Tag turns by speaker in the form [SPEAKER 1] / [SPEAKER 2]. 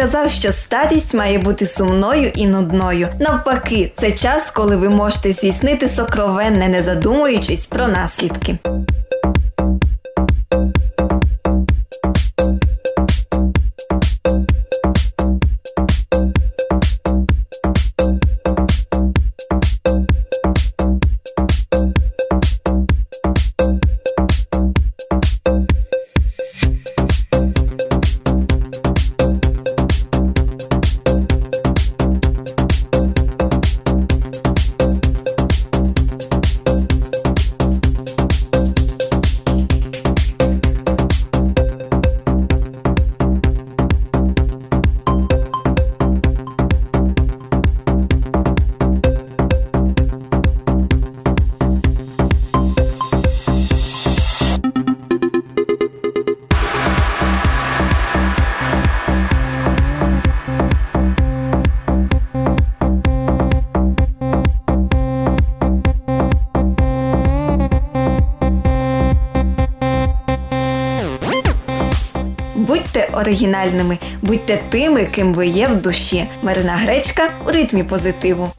[SPEAKER 1] сказав, що старість має бути сумною і нудною. Навпаки, це час, коли ви можете здійснити сокровенне, не задумуючись про наслідки. Будьте оригінальними, будьте тими, ким ви є в душі. Марина Гречка у ритмі позитиву.